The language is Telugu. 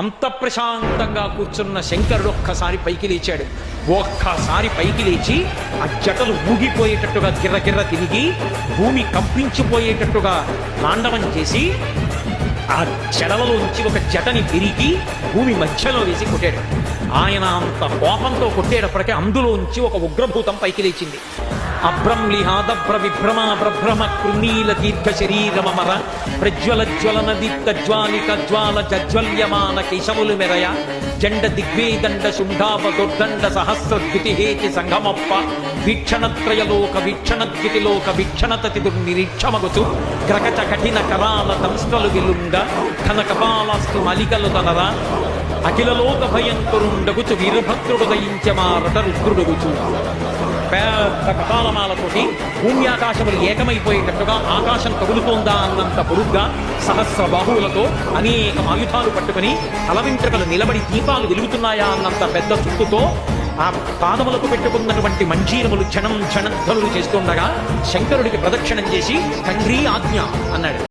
అంత ప్రశాంతంగా కూర్చున్న శంకరుడు ఒక్కసారి పైకి లేచాడు. ఒక్కసారి పైకి లేచి ఆ జటలు ఊగిపోయేటట్టుగా గిర్ర గిర్ర తిరిగి భూమి కంపించిపోయేటట్టుగా తాండవం చేసి ఆ జడలలోంచి ఒక జటని తిరిగి భూమి మధ్యలో వేసి కొట్టాడు. ఆయన అంత కోపంతో కొట్టేటప్పటికే అందులోంచి ఒక ఉగ్రభూతం పైకి లేచింది. అభ్రంలిహాదభ్ర విభ్రమ ప్రభ్రమ కృణీల దీర్ఘ శరీరమర ప్రజ్వల జ్వలన దీప్త జ్వాలిక జ్వాల జజ్వల్యమాన కేశములు మెరయ జండ దిగ్వేదండ శుంఠాప దొడ్డండ సహస్ర ద్యుతిహేతి సంగమప్ప వీక్షణత్రయలోక వీక్షణద్యుతిలోక వీక్షణతతి దుర్నిరీక్షమగుతు గ్రకచ కఠిన కరాల దంస్ట్రలు విలుండ ఘన కపాలాస్తు మలికలు తనరా అఖిలలోక భయంకరుండగుచు వీరభద్రుడు దయించమారట రుద్రుడుగుచు పెద్ద కపాలమాలతోటి భూమి ఆకాశములు ఏకమైపోయేటట్టుగా ఆకాశం కదులుతోందా అన్నంత పొడుగ్గా సహస్ర బాహువులతో అనేక ఆయుధాలు పట్టుకుని తల నిలబడి దీపాలు వెలుగుతున్నాయా అన్నంత పెద్ద చుట్టుతో ఆ పాదములకు పెట్టుకున్నటువంటి మంజీరములు క్షణం క్షణధ్వనులు చేస్తుండగా శంకరుడికి ప్రదక్షిణం చేసి తండ్రి ఆజ్ఞ అన్నాడు.